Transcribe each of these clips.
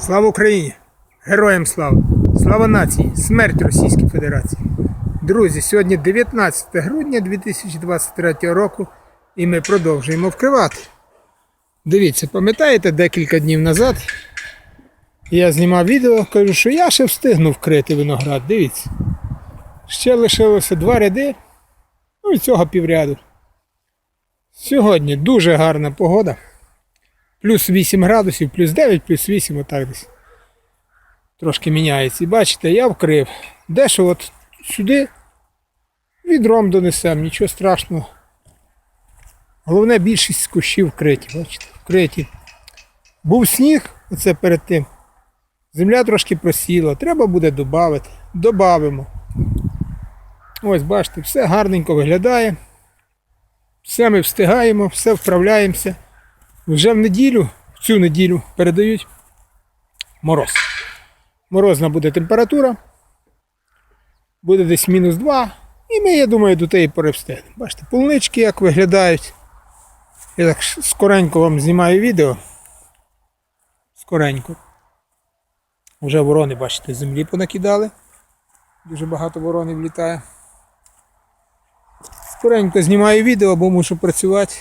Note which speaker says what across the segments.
Speaker 1: Слава Україні! Героям слава! Слава нації! Смерть Російській Федерації! Друзі, сьогодні 19 грудня 2023 року і ми продовжуємо вкривати. Дивіться, пам'ятаєте, декілька днів назад я знімав відео, кажу, що я ще встигну вкрити виноград. Дивіться. Ще лишилося два ряди, ну і цього півряду. Сьогодні дуже гарна погода. Плюс 8 градусів, плюс 9, плюс 8, отак десь. Трошки міняється. І бачите, я вкрив. Дещо от сюди відром донесемо, нічого страшного. Головне більшість кущів вкриті, бачите, вкриті. Був сніг, оце перед тим. Земля трошки просіла, треба буде додати. Добавимо. Ось, бачите, все гарненько виглядає. Все ми встигаємо, все вправляємося. Вже в неділю, в цю неділю передають мороз. Морозна буде температура. Буде десь мінус 2. І ми, я думаю, до тієї пори встигнемо. Бачите, полунички як виглядають. Я так скоренько вам знімаю відео. Скоренько. Вже ворони, бачите, землі понакидали. Дуже багато воронів літає. Скоренько знімаю відео, бо мушу працювати.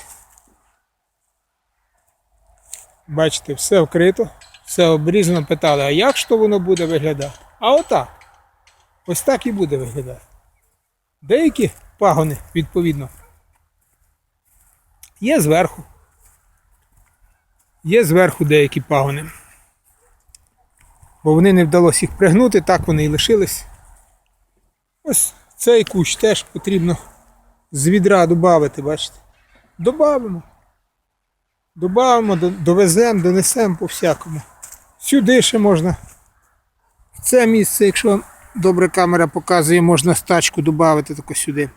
Speaker 1: Бачите, все вкрито, все обрізано. Питали, а як то воно буде виглядати? А отак. Ось так і буде виглядати. Деякі пагони, відповідно, є зверху. Є зверху деякі пагони. Бо вони не вдалося їх пригнути, так вони і лишились. Ось цей кущ теж потрібно з відра додати, бачите? Добавимо. Добавимо, довеземо, донесемо по всякому. Сюди ще можна. В це місце, якщо добре камера показує, можна стачку додати тако сюди.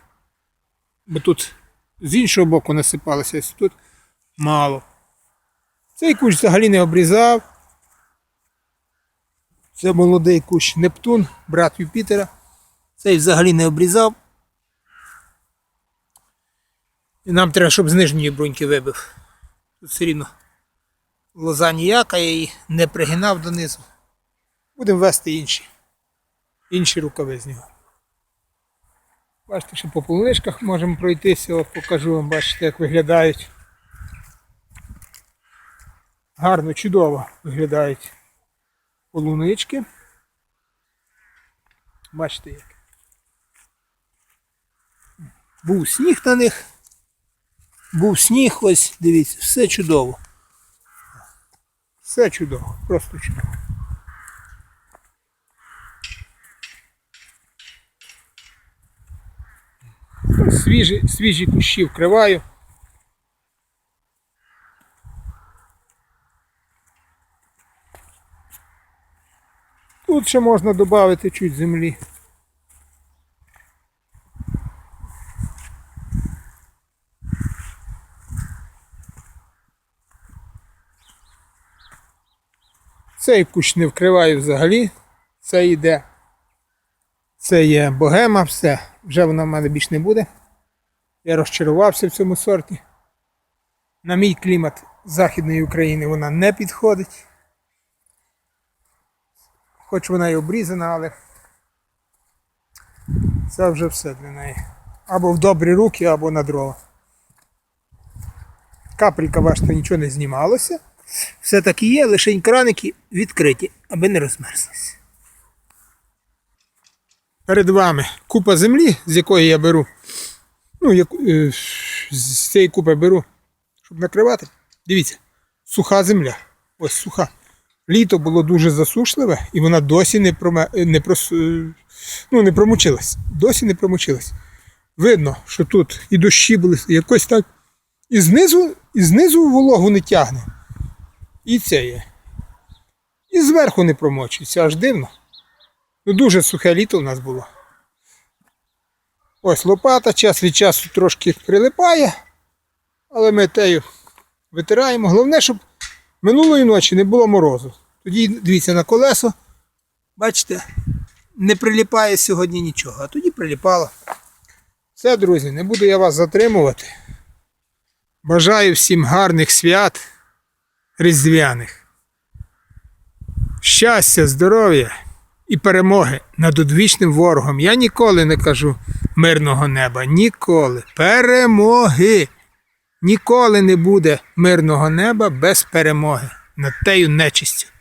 Speaker 1: Бо тут з іншого боку насипалося, тут мало. Цей кущ взагалі не обрізав. Це молодий кущ Нептун, брат Юпітера. Цей взагалі не обрізав. І нам треба, щоб з нижньої бруньки вибив. Тут все рівно лоза ніяка, я її не пригинав донизу. Будемо вести інші. Інші рукави з нього. Бачите, що по полуничках можемо пройтися, от покажу вам, бачите, як виглядають. Гарно, чудово виглядають полунички. Бачите як. Був сніг на них. Був сніг, ось, дивіться, все чудово. Все чудово, просто чудово. Свіжі, свіжі кущі вкриваю. Тут ще можна додати чуть землі. Цей кущ не вкриваю взагалі. Це йде. Це є богема, все. Вже вона в мене більш не буде. Я розчарувався в цьому сорті. На мій клімат Західної України вона не підходить. Хоч вона і обрізана, але це вже все для неї. Або в добрі руки, або на дрова. Капелька бачите, нічого не знімалося. Все таки є, лише краники відкриті, аби не розмерзлися. Перед вами купа землі, з якої я беру. Ну, яку, е, з цієї купи беру, щоб накривати. Дивіться, суха земля. Ось суха. Літо було дуже засушливе і вона досі не, проме, не, прос, е, ну, не промочилась. Досі не промочилась. Видно, що тут і дощі були, якось так. І знизу, і знизу вологу не тягне. І це є. І зверху не промочується, аж дивно. Ну, дуже сухе літо у нас було. Ось лопата, час від часу трошки прилипає, але ми тею витираємо. Головне, щоб минулої ночі не було морозу. Тоді дивіться на колесо. Бачите, не приліпає сьогодні нічого, а тоді приліпало. Все, друзі, не буду я вас затримувати. Бажаю всім гарних свят різдвяних. щастя, здоров'я і перемоги над одвічним ворогом. Я ніколи не кажу мирного неба. Ніколи. Перемоги. Ніколи не буде мирного неба без перемоги над тею нечистю.